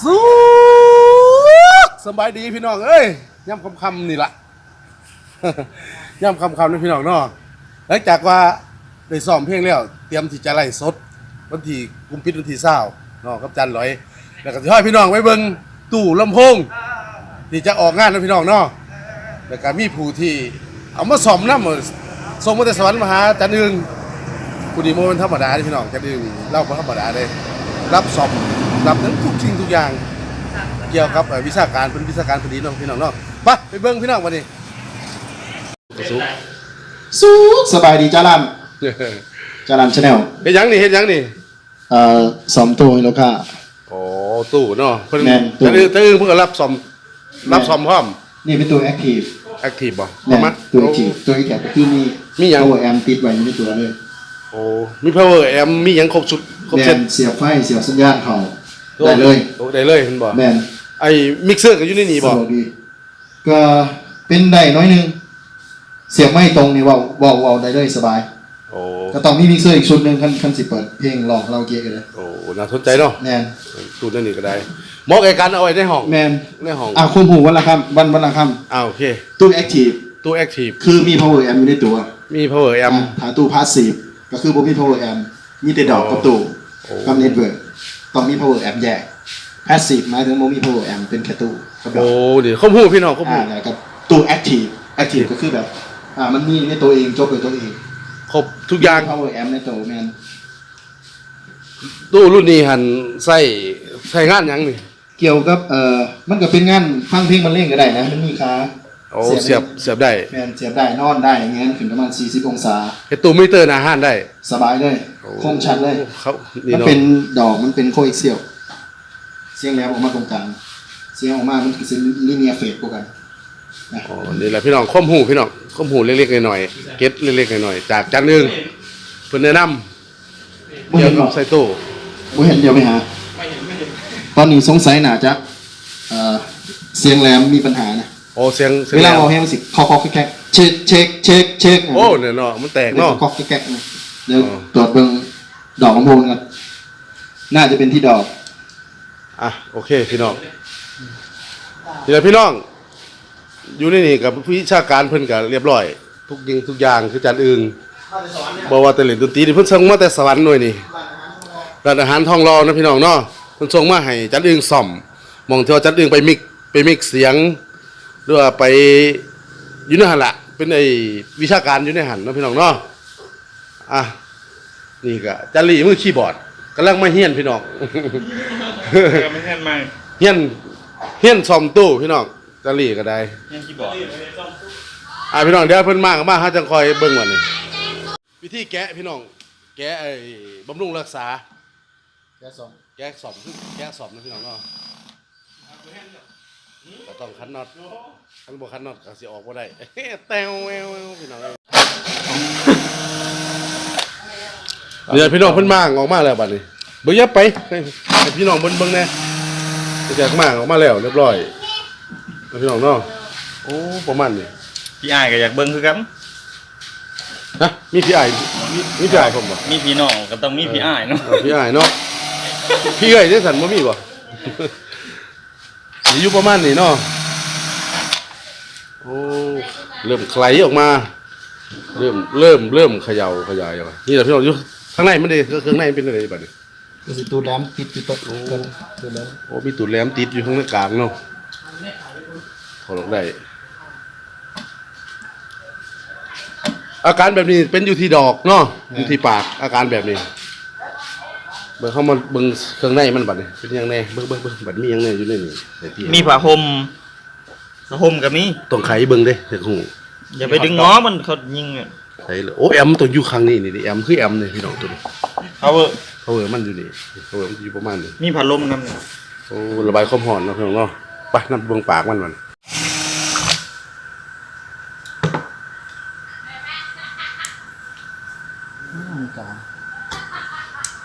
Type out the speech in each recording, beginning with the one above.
สู้สบายดีพี่น้องเอ้ยย่ำคำคำนี่ละ ย่ำคำคำนี่พี่น้องเนาะหลังจากว่าได้ซ้อมเพลงแล้ว เตรียมที่จะไล่สดวันที่กุมพิษวันที่เศร้าเนาะกับจันร้อย แล้วก็ที่ห้อยพี่น้องไว้เบิงตู้ลำโพงที่จะออกงานนะพี่น้องเนาะแล้วก็มีผู้ที่เอามาซ่อมนำส่งมาแต่สวรรค์มหาจันอึงผู้ดีโมเป็นธรรมดาเด้พี่น้องจันอึงเล่าบ่ธรรมดาเลยรับซ่อม รับทั้งทุกสิ่งทุกอย่าง เกี่ยวกับเอ่อวิชาการเป็นวิชาการพอดีเนาะพี่น้องเนาะไปไปเบิ่งพี่น้องวันนี้กระสุสู้สบายดีจ้าลันจ้าลันชาแนลเฮ็ดหยังนี่เฮ็ดหยังนี่เอ่อสอมตัวให้ลูกค้า โอ้ตู้เนาะเพิ่นแม่นตู้จันอึงจันอึงเพิ่นก็รับซ่อมรับซ่อมพร้อมนี่เป็นตัวแอคทีฟแอคทีฟบ่แม่นมาตัวแอคทีฟตัวแอคทีฟก็คือมีมีหยัง ตัวแอมติดไว้ในตัวเลยโอ้มี power amp มีหยังครบชุดครบแมเซ็ตนเสียบไฟเสียบสัญญาณเขา ได้เลย โอ้ได้เลยเพิ่นบ่แมนไอ้มิกเซอร์ก็อยู่ในนี่สะบ่ดวกดี ก็เป็นได้น้อยหนึง เสียบไม่ตรงนี่เว่าเว่าเว่าได้เลยสบาย โอ้ก็ต้องมีมิกเซอร์อีกชุดหนึ่งคันคันสิเปิดเพลงลองเราเกะกันเลยโอ้น่าสนใจเนาะแมนตู้นั่นนี่ก็ได้เหมาะกับการเอาไว้ในห้องแมนในห้องอะคุมหูวันละคำวันวันละคอ้าวโอเคำตู้แอคทีฟตู้แอคทีฟคือมี power amp อยู่ในตัวมี power amp อะถ้าตู้พาสซีฟก็คือบ่มี power amp มีแต่ดอกกับตู้โอ้กับเน็ตเวิร์ก ต้องมี power amp แยกพาสซีฟหมายถึงบ่มี power amp เป็นแค่ตู้กับดอโอ้กเดี๋ยวข้อมูลพี่น้องข้อมูอ่าลแล้วก็ตู้ active active ก็คือแบบอ่ามันมีในตัวเองจบโดยตัวเอง ครบทุกอย่าง power amp ในตัวแมนตู้รุ่นนี้หันใส่ใส่งานหยังนี่เกี่ยวกับเอ่อมันก็เป็นงานฟังเพลงบรรเลงก็ได้นะมันมีขา โอ้เสียบเสียบได้แมนเสียบได้นอนได้อย่างเงี้ยขึ้นประมาณ 40 องศาเฮ็ดตู้มิเตอร์หน้าห้านได้สบายเลยคมชัดเลยเขานี่มันเนาะเป็นดอกมันเป็นโคเอ็กเซียลเสียงแหลมออกมาตรงกลางเสียงออกมามันคือลิเนียเฟดพวกกันนะอ๋อนี่แหละพี่น้องข้อมูลพี่น้องข้อมูลเล็กๆหน่อยๆเก็ตเล็กๆหน่อยๆจากจันนึงเพิ่นแนะนำบ่เกี่ยเห็วนกับ่บใส่ตู้บ่เห็นเดี๋ยวไปหาตอนนี้สงสัยน่าจะเอ่อเสียงแหลมมีปัญหานะ โอ้เสียงสียงเวลาแหมเราให้มันสิคอคอแคกๆเช็คเช็คเช็คเช็คโอ้เนี่ยเนาะมันแตกเนาะเนาะคอแคกๆนะเดี๋ยวอ๋อตรวจเบิ่งดอกของโพนกันน่าจะเป็นที่ดอกอะโอเคพี่น้องนี่แหละพี่น้อง อยู่ในนี่กับวิชาการเพิ่นก็เรียบร้อย ทุกยิงทุกอย่างคือจันอึงบอกว่าแต่เล่นดนตรีนี่เพิ่นส่งมาแต่สวรรค์หน่วยนี่ร้านอาหารทองรอนะพี่น้องเนาะเพิ่นส่งมาให้จันอึงซ่อมหมองที่ว่าจันอึงไปมิกไปมิกเสียง หรือว่าไปอยู่ในหันละเป็นไอ้วิชาการอยู่ในหันเนาะพี่น้องเนาะอะนี่ก็จันลีมือคีย์บอร์ดกำลังมาเฮียนพี่น้องเออไม่ใช่มาเฮียนเฮียนซ่อมตู้พี่น้องจะรีก็ได้ ยังคีย์บอร์ดอ่าพี่น้องเดี๋ยวเพิ่นมาก็มาหาจังคอยเบิ่งวันนี้วิธีแกะพี่น้อง แกะไอ้บำรุงรักษา แกะซ่อมแกะซ่อมคือแกะซ่อมนะพี่น้องเนาะ ก็ต้องคันน็อตคันบ่คันน็อตก็สิออกบ่ได้ แต้วแววแววพี่น้องเอ้ยเดี๋ยวพี่น้องเพิ่นมาออกมาแล้วบัดนี้เบิ่งอย่าไปให้ให้พี่น้องเบิ่งเบิ่งแหน่จากมาออกมาแล้วเรียบร้อยแล้วพี่น้องเนาะโอ้ประมาณนี้พี่อ้ายก็อยากเบิ้งคือกันฮะมีพี่ไอ้มีมีพี่ไอ้ผมบ่มีพี่น้องก็ต้องมีพี่อ้ายเนาะ เออพี่ไอ้เนาะพี่เอ้ยได้สันบ่มีบ่สิ อยู่ประมาณนี้เนาะโอ้เริ่มไคลออกมา เริ่มเริ่มเริ่มเขย่าขยายออกมานี่แหละพี่น้องอยู่ข้างในมันเด้เครื่องในเป็นอะไรบัดนี้ก็สิตูแหลมติดอยู่ต้นต้นตัวแหลมโอ้มีตูดแหลมติดอยู่ข้างในกลางเนาะถอดออกได้อาการแบบนี้เป็นอยู่ที่ดอกเนาะอยู่ที่ปากอาการแบบนี้เบิ่งเข้ามาเบิ่งเครื่องในมันบัดนี้เป็นยังไงเบิ่งเบิ่งเบิ่งบัดมียังไงอยู่ในนี่ไอ้พี่มีผ้าห่มผ้าห่มก็มีต้องไขเบิ่งเด้ถึงหูอย่าไปดึงง้อมันเขายิงอะไขเลยโอ้แอมตัวอยู่ข้างนี้นี่ดิแอมคือแอมนี่พี่น้องตัวนี้เขาเออเขาเออมันอยู่นี่เขาเออมันอยู่ประมาณนี้มีผ้าลมนำโอ้ระบายความร้อนเนาะพี่น้องเนาะไปนำเบิ่งปากมันมัน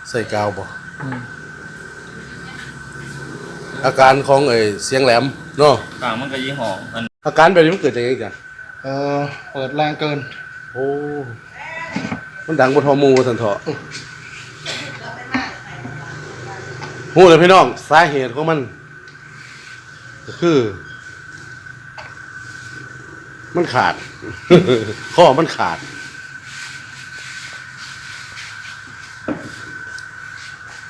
ใส่กาวบ่อาการของไอ้เสียงแหลมเนาะกลางมันก็ยี่ห้ออันอาการแบบนี้มันเกิดจากยังไงจ๊ะเอ่อเปิดแรงเกิน โอ้ มันดังบนทอมูสันเถาะแพูดเลยพี่น้องสาเหตุของมันก็คือ มันขาด ข้อมันขาด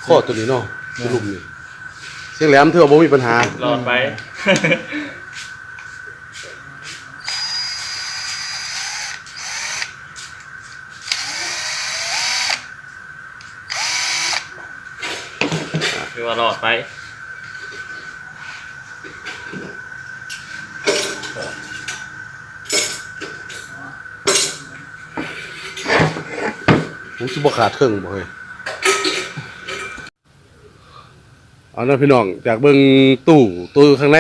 ข้อตัวนี้เนาะตัวลุมนี่เสียงแหลมเธอบ่มีปัญหารอดไป คือว่ารอดไปผมสิบ่ขาดเครื่องบ่เฮ้ย เอานะพี่น้องจากเบิงตู้ตู้ข้างใน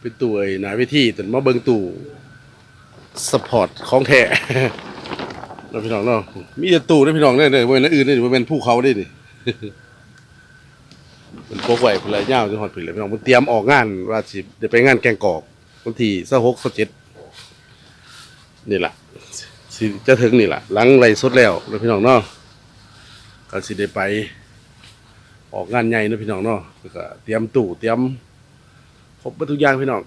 เป็นตู้ไอ้หนาเวิธีแต่มาเบิงตู้สปอร์ตของแท้นะพี่น้องเนาะมีแต่ตู้นะพี่น้องเด้อเด้อบ่แม่นอันอื่นเด้อบ่แม่นภูเขาเด้อนี่เป็นโปกไว้พุ่นละยาวจนฮอดพุ่นละพี่น้องมันเตรียมออกงานว่าสิได้ไปงานแกงกอกวันที่26 27นี่แหละสิจะถึงนี่แหละหลังไล่สดแล้วนะพี่น้องเนาะก็สิได้ไป ออกงานใหญ่นะพี่น้องเนาะก็เตรียมตู้เตรียมครบทุกอย่างพี่น้อง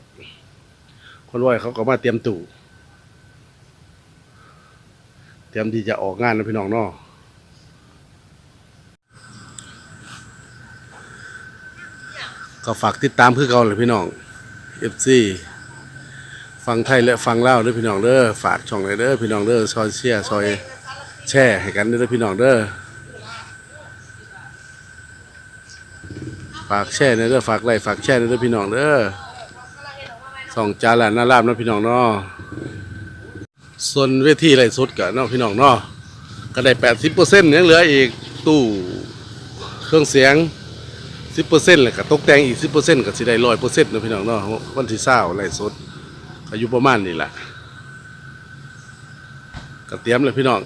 คนรวยเขาก็มาเตรียมตู้เตรียมที่จะออกงานนะพี่น้องเนาะก็ฝากติดตามเพื่อเก่าเลยพี่น้อง FC ฟังไทยและฟังเล่าด้อพี่น้องเด้อฝากช่องเลยเด้อพี่น้องเด้อซอยเชียร์ซอยแช่ให้กันเด้อพี่น้องเด้อ ฝากแช่เด้อฝากไลค์ฝากแช่เด้อพี่น้องเด้อสองจานละน่าราบนะพี่น้องเนาะส่วนเวทีไรสุดกันเนาะพี่น้องเนาะก็ได้แปดสิบเปอร์เซ็นต์ยังเหลืออีกตู้เครื่องเสียงสิบเปอร์เซ็นต์เลยก็ตกแต่งอีกสิบเปอร์เซ็นต์ก็สิได้ร้อยเปอร์เซ็นต์นะพี่น้องเนาะวันที่เศร้าไรสดอายุประมาณนี้แหละก็เตรียมเลยพี่น้อง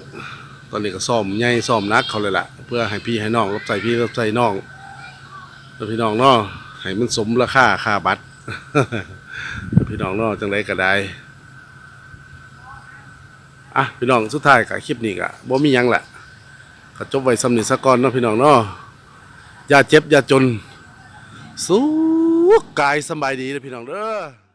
ตอนนี้ก็ซ่อมใหญ่ซ่อมนักเขาเลยล่ะ เพื่อให้พี่ให้น้องรับใส่พี่รับใส่น้อง แล้วพี่น้องเนาะให้มันสมราคาค่าบัตรพี่น้องเนาะจังไรก็ได้อะพี่น้องสุดท้ายกับคลิปนี้ก็บ่มียังแหละก็จบไว้สำนึกสะก่อนเนาะพี่น้องเนาะอย่าเจ็บอย่าจน สู้กายสบายดีนะพี่น้องเด้อ